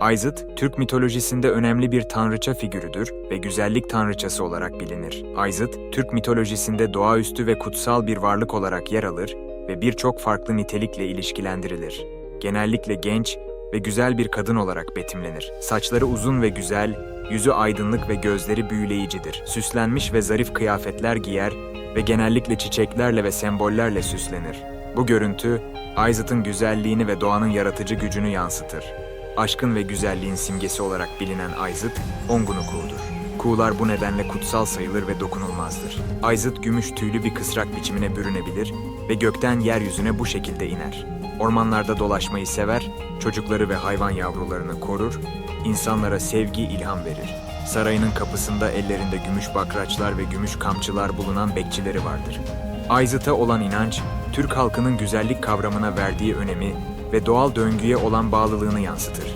Ayzıt, Türk mitolojisinde önemli bir tanrıça figürüdür ve güzellik tanrıçası olarak bilinir. Ayzıt, Türk mitolojisinde doğaüstü ve kutsal bir varlık olarak yer alır ve birçok farklı nitelikle ilişkilendirilir. Genellikle genç ve güzel bir kadın olarak betimlenir. Saçları uzun ve güzel, yüzü aydınlık ve gözleri büyüleyicidir. Süslenmiş ve zarif kıyafetler giyer ve genellikle çiçeklerle ve sembollerle süslenir. Bu görüntü, Ayzıt'ın güzelliğini ve doğanın yaratıcı gücünü yansıtır. Aşkın ve güzelliğin simgesi olarak bilinen Ayzıt, Ongun'u kuğudur. Kuğular bu nedenle kutsal sayılır ve dokunulmazdır. Ayzıt gümüş tüylü bir kısrak biçimine bürünebilir ve gökten yeryüzüne bu şekilde iner. Ormanlarda dolaşmayı sever, çocukları ve hayvan yavrularını korur, insanlara sevgi ilham verir. Sarayının kapısında ellerinde gümüş bakraçlar ve gümüş kamçılar bulunan bekçileri vardır. Ayzıt'a olan inanç, Türk halkının güzellik kavramına verdiği önemi ve doğal döngüye olan bağlılığını yansıtır.